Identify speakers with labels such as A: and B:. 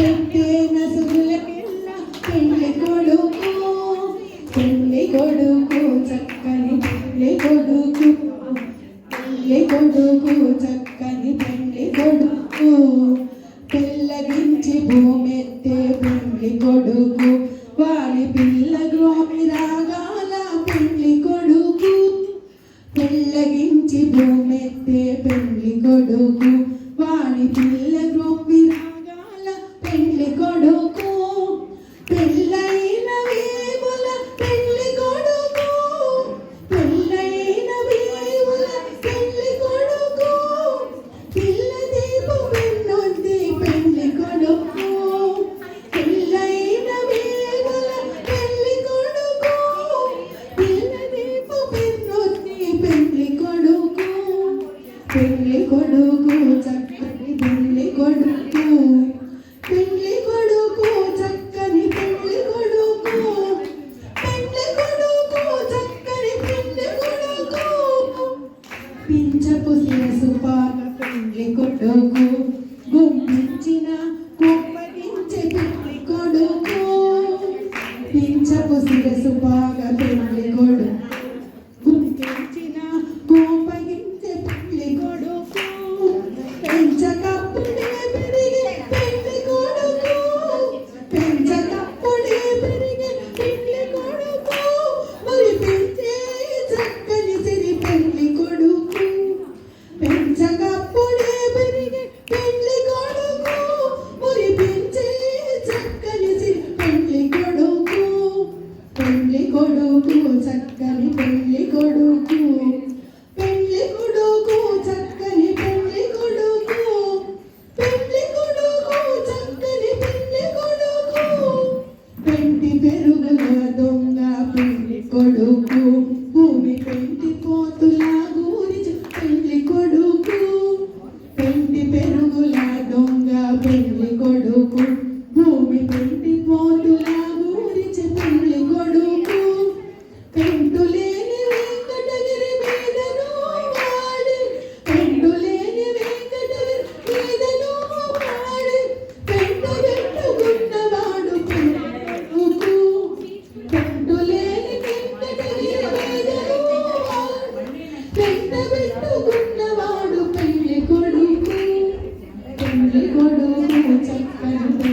A: చెట్టేన సుగుల పిల్ల పెళ్ళి కొడుకు పెళ్ళి కొడుకు చక్కని పెళ్ళి కొడుకు పెళ్ళి కొడుకు చక్కని పెళ్ళి కొడుకు. పెళ్ళగించి భూమెత్తే పెళ్ళి కొడుకు వాడి పిల్ల గృహమి రాగాల పెళ్ళి కొడుకు. పెళ్ళగించి భూమెత్తే పెళ్ళి కొడుకు. పెళ్ళి కొడుకు చక్కని పెళ్ళి కొడుకు. పెళ్ళి కొడుకు చక్కని పెళ్ళి కొడుకు. పెళ్ళి కొడుకు చక్కని పెళ్ళి కొడుకు. పించపు శిరసు పాక పెళ్ళి కొడుకు. గుంపించిన కుప్పగించే పెళ్ళి కొడుకు. శిరసు పాక పెళ్ళి పెరుగల దొంగ పిల్లి కొడుకు. ಕೊಡು ಚಕ್ಕರು